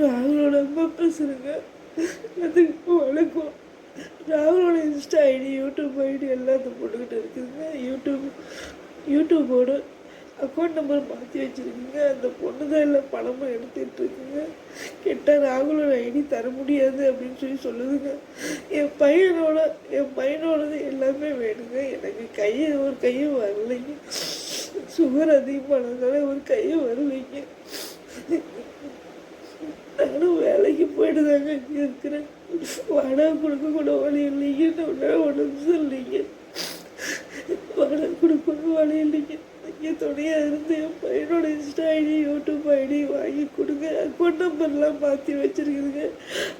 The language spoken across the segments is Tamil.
ராகுலோட அம்மா பேசுகிறேங்க அதுக்கு வணக்கம் ராகுலோட இன்ஸ்டா ஐடி யூடியூப் ஐடி எல்லாத்தையும் போட்டுக்கிட்டு இருக்குதுங்க. யூடியூப் யூடியூபோட அக்கௌண்ட் நம்பர் மாற்றி வச்சுருக்கீங்க. அந்த பொண்ணு தான் எல்லாம் பணமும் எடுத்துகிட்டு இருக்குங்க. கேட்டால் ராகுலோட ஐடி தர முடியாது அப்படின்னு சொல்லி சொல்லுதுங்க. என் பையனோட என் பையனோடது எல்லாமே வேணுங்க. எனக்கு கையை ஒரு கையும் வரலைங்க. சுகர் அதிகமானதுனால ஒரு கையும் வரலைங்க. வேலைக்கு இருக்கிறேன். வாடகை கொடுக்க கூட வழி இல்லைங்க ஒன்றா உடம்பு சரியில்லைங்க. வாடகை கொடுக்க வழி இல்லைங்க. இங்கே துணையாக இருந்து என் பையனோட இன்ஸ்டா ஐடி யூடியூப் ஐடி வாங்கி கொடுங்க. அக்கௌண்ட் நம்பர்லாம் மாற்றி வச்சுருக்குதுங்க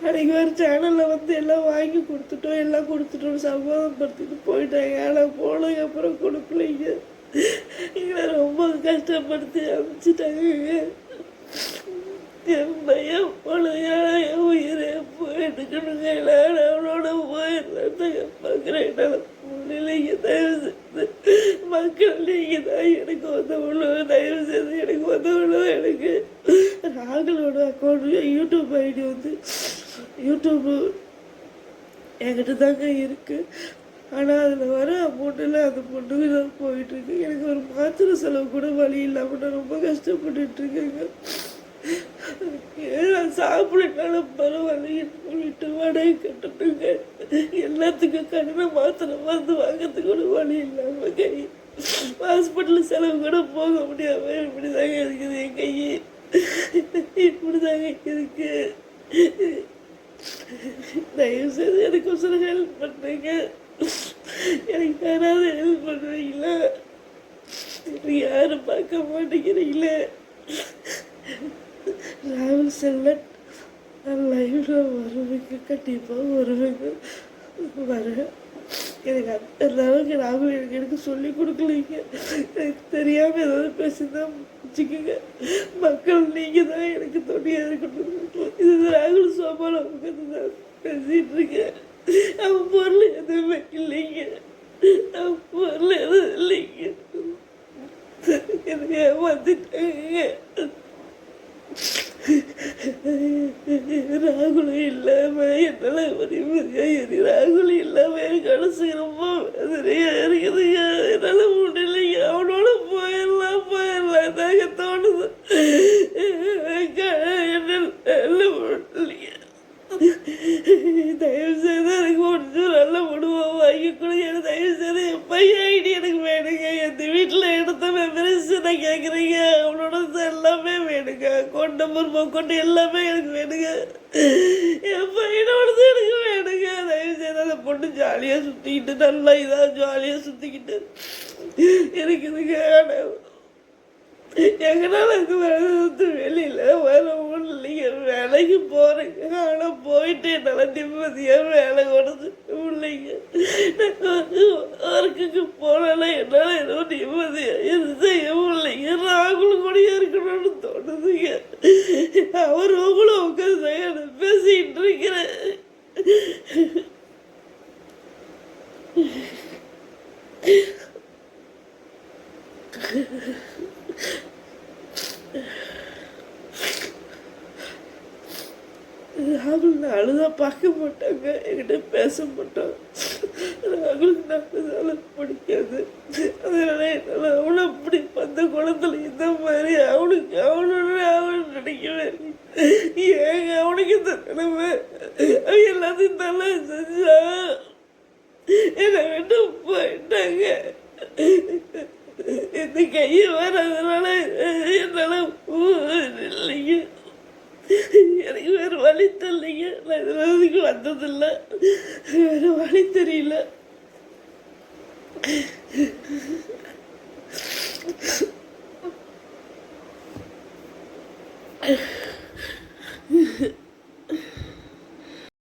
அன்றைக்கி வேறு சேனலில் வந்து எல்லாம் வாங்கி கொடுத்துட்டோம். எல்லாம் கொடுத்துட்டோம். சமாதானப்படுத்திட்டு போயிட்டாங்க. ஆனால் போனதுக்கு அப்புறம் கொடுக்கலைங்க. எங்களை ரொம்ப கஷ்டப்படுத்தி அனுப்பிச்சிட்டாங்க என் பையன் பொழுதையா உயிரை போயிட்டுக்கணுங்க நான் அவனோட போயிடலான்னு பார்க்குறேன். நீங்கள் தயவு செய்து மக்கள் நீங்கள் தான் எனக்கு உதவணும் தயவு செய்து எனக்கு உதவணும் எனக்கு. ராகுலோட அக்கௌண்ட் யூடியூப் ஐடி வந்து யூடியூப்பு என்கிட்ட தாங்க இருக்குது ஆனால் அதில் வர அமௌண்ட்டில் அந்த பொண்ணுக்கு தான் போயிட்டுருக்கு எனக்கு ஒரு மாத்திரை செலவு கூட வழி இல்லாமல் நான் ரொம்ப கஷ்டப்பட்டுட்டுருக்கேங்க நான் சாப்பிடனாலும் பரவாயில்ல சொல்லிட்டு வாடகை கட்டணுங்க எல்லாத்துக்கும் கடனை மாத்திரை மருந்து வாங்கிறதுக்கு கூட வழி இல்லாமல் கை. ஹாஸ்பிட்டல் செலவு கூட போக முடியாம இப்படி தாங்க இருக்குது என் கை. இப்படி தாங்க இருக்கு. தயவு செய்து எனக்கு ஒரு ஹெல்ப் பண்ணுங்க. எனக்கு யாராவது ஹெல்ப் பண்ணுவீங்களா? யாரும் பார்க்க மாட்டேங்கிறீங்களே. ராகுல் செல்லட் நான் லைவில் வருவேங்க கண்டிப்பாக வருவேங்க வரேன் எனக்கு அந்த அளவுக்கு ராகுல் எனக்கு எனக்கு சொல்லி கொடுக்கலீங்க. எனக்கு தெரியாமல் ஏதாவது பேசிதான் வச்சுக்கோங்க மக்கள் நீங்கள் தான் எனக்கு துணையாக இருக்கணும் இது ராகுல் சோபால் அவங்க தான் பேசிகிட்டு இருக்கேன். அவன் பொருள் எதுவுமே இல்லைங்க. அவன் பொருள் எதுவும் இல்லைங்க. எனக்கு ஏமாத்திட்டாங்க. ராகுலும் இல்லாமல் என்னால் ஒரு ராகுலும் இல்லாமல் கடைசி ரொம்ப வேதனையாக இருக்குதுங்க அக்கௌண்ட் நம்பர் கொண்டு எல்லாமே எனக்கு வேணுங்க. என் பையனோடது எனக்கு வேணுங்க. தயவு செய்து அந்த பொண்ணு ஜாலியாக சுற்றிக்கிட்டு நல்லா இதாக ஜாலியாக சுற்றிக்கிட்டு இருக்குதுங்க ஆனால் எங்கனால வேலை வந்து வெளியில் வர முடியலைங்க வேலைக்கு போகிறேங்க ஆனால் போயிட்டு என்னால் நிம்மதியாக வேலை கொடுத்து இல்லைங்க ஒர்க்குக்கு போனால என்னால் எதுவும் நிம்மதியாக இது செய்ய முடியலைங்க இருக்கணும்னு தோணுதுங்க. அவர் உங்களும் உட்காந்து பேசிகிட்டு இருக்கிறேன் ராகுல் நான் அழுதா பார்க்க மாட்டாங்க. என்கிட்ட பேச மாட்டோம் ராகுலுக்கு நான் பிடிக்காது. அதனால என்னால் அவனை அப்படி அந்த குளத்தில் இந்த மாதிரி அவனுக்கு அவனோட அவன் நினைக்கவே ஏங்க அவனுக்கு இந்த நிலைமை? அவன் எல்லாத்தையும் தலை செஞ்சா? என்னை விட்டு போயிட்டாங்க. இந்த கையை வர்றதுனால என்னால் இல்லைங்க எனக்கு வேறு வழி தெரியலைங்க. நான் இதுக்கு வந்ததில்லை. வேறு வழி தெரியல. Yeah.